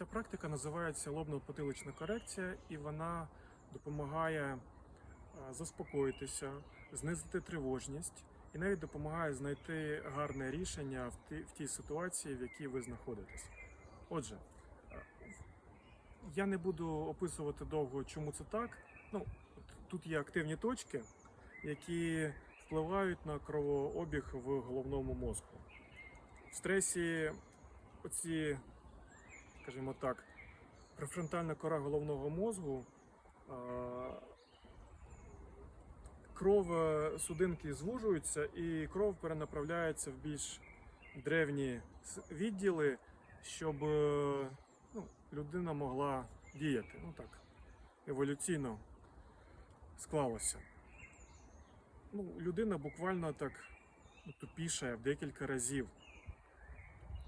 Ця практика називається лобно-потилична корекція, і вона допомагає е, заспокоїтися, знизити тривожність і навіть допомагає знайти гарне рішення в тій, ситуації, в якій ви знаходитесь. Отже, е, я не буду описувати довго, чому це так. Ну, тут є активні точки, які впливають на кровообіг в головному мозку. В стресі оці, скажімо так, префронтальна кора головного мозгу, кров е, судинки звужуються і кров перенаправляється в більш древні відділи, щоб е, ну, людина могла діяти. Ну так, еволюційно склалося. Ну, людина буквально так ну, тупішає в декілька разів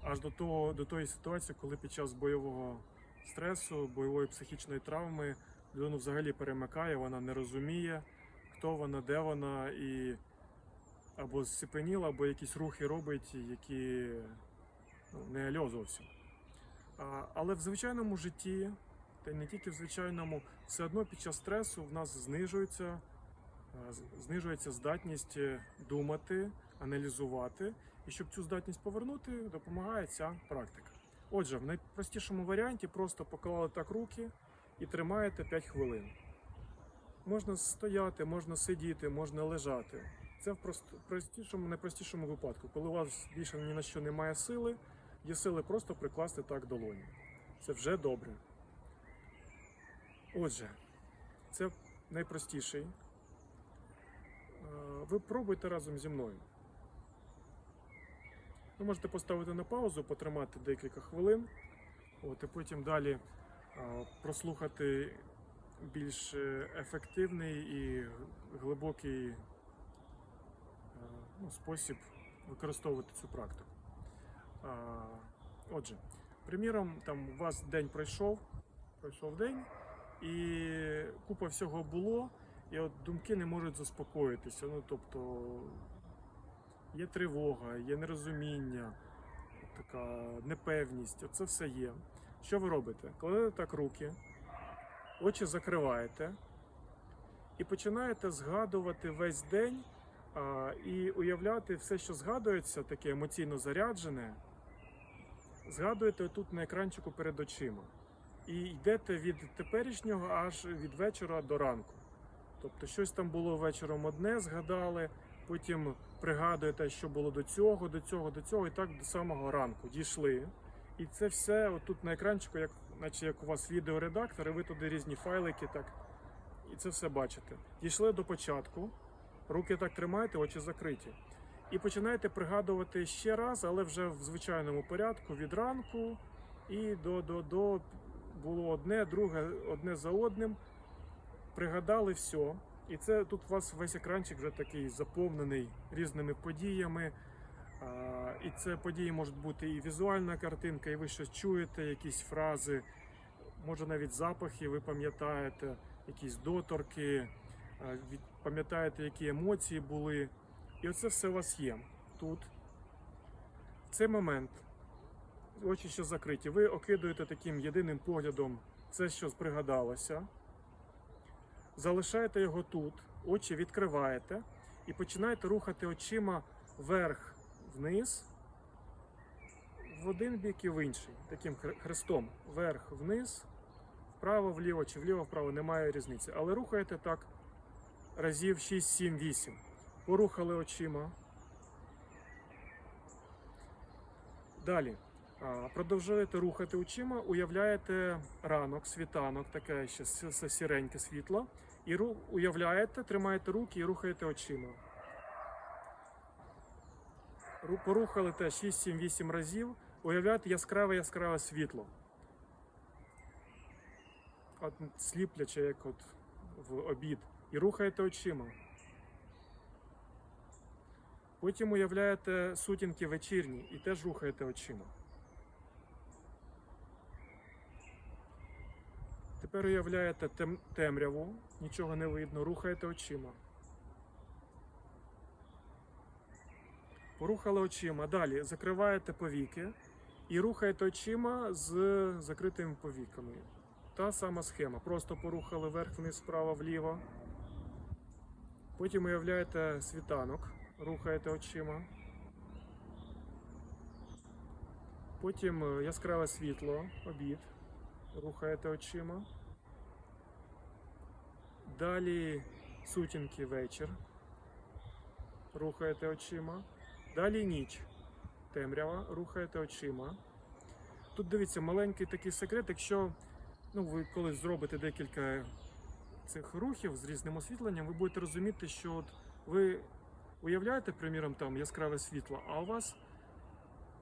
аж до того до тої ситуації, коли під час бойового стресу, бойової психічної травми людину взагалі перемикає, вона не розуміє, хто вона, де вона, і або зціпеніла, або якісь рухи робить, які ну, не альо зовсім. Але в звичайному житті, та й не тільки в звичайному, все одно під час стресу в нас знижується, знижується здатність е, думати, аналізувати. І щоб цю здатність повернути, допомагає ця практика. Отже, в найпростішому варіанті просто поклали так руки і тримаєте 5 хвилин. Можна стояти, можна сидіти, можна лежати. Це в простішому, найпростішому випадку, коли у вас більше ні на що немає сили, є сили просто прикласти так долоні. Це вже добре. Отже, це найпростіший. Е, Ви пробуйте разом зі мною. Ви можете поставити на паузу, потримати декілька хвилин, от, і потім далі прослухати більш е, ефективний і глибокий е, ну, спосіб використовувати цю практику. Отже, приміром, там у вас день пройшов, пройшов день, і купа всього було, і от думки не можуть заспокоїтися. Ну, тобто є тривога, є нерозуміння, така непевність. Оце все є. Що ви робите? Кладете так руки, очі закриваєте і починаєте згадувати весь день а, і уявляти все, що згадується, таке емоційно заряджене. Згадуєте тут на екранчику перед очима. І йдете від теперішнього аж від вечора до ранку. Тобто щось там було вечором одне, згадали, потім пригадуєте, що було до цього, до цього, до цього, і так до самого ранку дійшли. І це все отут на екранчику, як, наче як у вас відеоредактор, і ви туди різні файлики, так, і це все бачите. Дійшли до початку, руки так тримаєте, очі закриті. І починаєте пригадувати ще раз, але вже в звичайному порядку від ранку і до, до, до було одне, друге, одне за одним. Пригадали все. І це тут у вас весь екранчик вже такий заповнений різними подіями. І це події можуть бути і візуальна картинка, і ви щось чуєте, якісь фрази, може навіть запахи, ви пам'ятаєте, якісь доторки, пам'ятаєте, які емоції були. І оце все у вас є тут. В цей момент очі ще закриті. Ви окидуєте таким єдиним поглядом це, що пригадалося. Залишаєте його тут, очі відкриваєте і починаєте рухати очима вверх вниз, в один бік і в інший, таким хрестом. Вверх вниз, вправо, вліво чи вліво, вправо, немає різниці. Але рухаєте так разів 6, 7, 8. Порухали очима. Далі. Продовжуєте рухати очима, уявляєте ранок, світанок, таке ще сіреньке світло. І уявляєте, тримаєте руки і рухаєте очима. Ру- Порухали те 6-7-8 разів. Уявляєте яскраве яскраве світло. От сліпляче, як от в обід. І рухаєте очима. Потім уявляєте сутінки вечірні і теж рухаєте очима. Тепер уявляєте тем- темряву, нічого не видно, рухаєте очима. Порухали очима. Далі закриваєте повіки І рухаєте очима з закритими повіками. Та сама схема. Просто порухали вверх-вниз, вправо-вліво. Потім уявляєте світанок, рухаєте очима. Потім е, яскраве світло, обід, рухаєте очима. Далі сутінки вечір, рухаєте очима. Далі ніч, темрява, рухаєте очима. Тут дивіться, маленький такий секрет, якщо ну, ви колись зробите декілька цих рухів з різним освітленням, ви будете розуміти, що от ви уявляєте, приміром, там яскраве світло, а у вас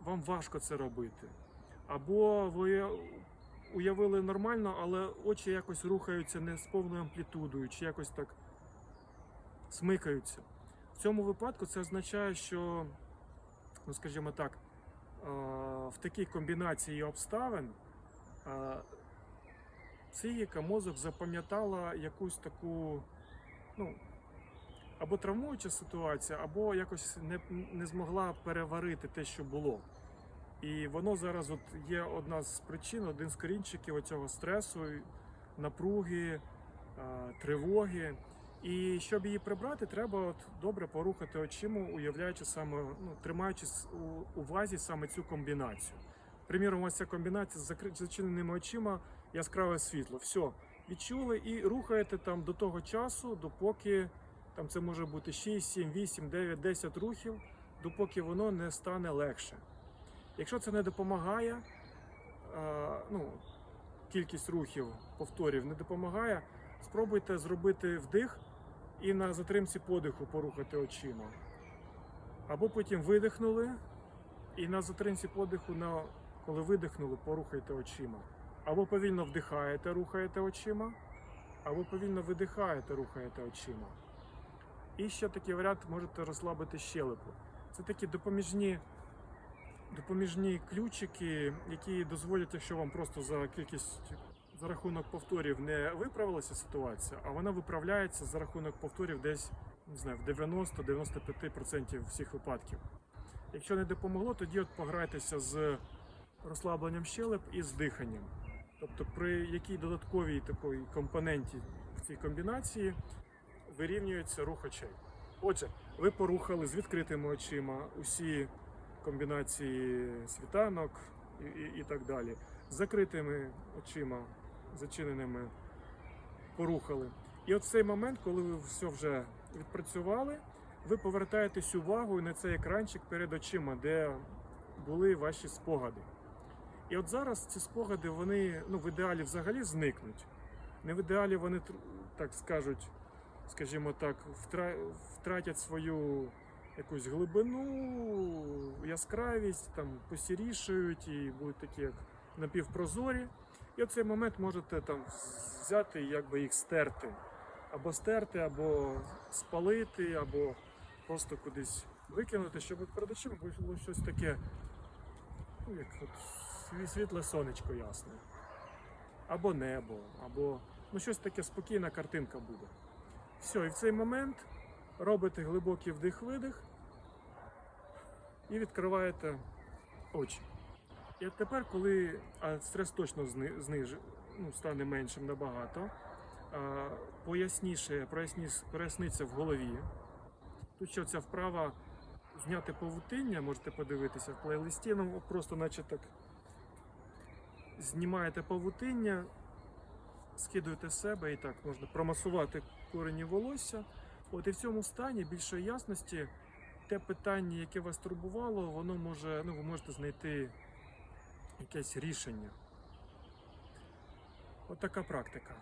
вам важко це робити. Або ви уявили нормально, але очі якось рухаються не з повною амплітудою, чи якось так смикаються. В цьому випадку це означає, що, ну скажімо так, в такій комбінації обставин психіка, мозок запам'ятала якусь таку, ну, або травмуюча ситуація, або якось не, не змогла переварити те, що було. І воно зараз от є одна з причин, один з корінчиків оцього стресу, напруги, тривоги. І щоб її прибрати, треба от добре порухати очима, уявляючи саме, ну, тримаючи у увазі саме цю комбінацію. Приміром, ось ця комбінація з зачиненими очима, яскраве світло. Все, відчули і рухаєте там до того часу, допоки там це може бути 6, 7, 8, 9, 10 рухів, допоки воно не стане легше. Якщо це не допомагає, ну, кількість рухів, повторів не допомагає, спробуйте зробити вдих і на затримці подиху порухати очима. Або потім видихнули, і на затримці подиху, на, коли видихнули, порухайте очима. Або повільно вдихаєте, рухаєте очима, або повільно видихаєте, рухаєте очима. І ще такий варіант можете розслабити щелепу. Це такі допоміжні, допоміжні ключики, які дозволять, якщо вам просто за кількість за рахунок повторів не виправилася ситуація, а вона виправляється за рахунок повторів десь не знаю, в 90-95% всіх випадків. Якщо не допомогло, тоді от пограйтеся з розслабленням щелеп і з диханням. Тобто, при якій додатковій такій компоненті в цій комбінації вирівнюється рух очей. Отже, ви порухали з відкритими очима усі комбінації світанок і, і, і так далі. З закритими очима, зачиненими, порухали. І от цей момент, коли ви все вже відпрацювали, ви повертаєтесь увагою на цей екранчик перед очима, де були ваші спогади. І от зараз ці спогади, вони ну, в ідеалі взагалі зникнуть. Не в ідеалі вони так скажуть, скажімо так, втратять свою якусь глибину, яскравість, там посірішають і будуть такі як напівпрозорі. І от цей момент можете там взяти і якби їх стерти. Або стерти, або спалити, або просто кудись викинути, щоб перед очима було щось таке, ну, як от світле сонечко ясне. Або небо, або ну, щось таке спокійна картинка буде. Все, і в цей момент робите глибокий вдих-видих і відкриваєте очі. І тепер, коли а стрес точно зни- зниж, ну, стане меншим набагато, а, поясніше, проясніш- проясниться в голові. Тут ще ця вправа зняти павутиння, можете подивитися в плейлисті, ну просто наче так знімаєте павутиння, скидуєте себе і так можна промасувати корені волосся. От і в цьому стані більшої ясності те питання, яке вас турбувало, воно може, ну ви можете знайти якесь рішення. От практика.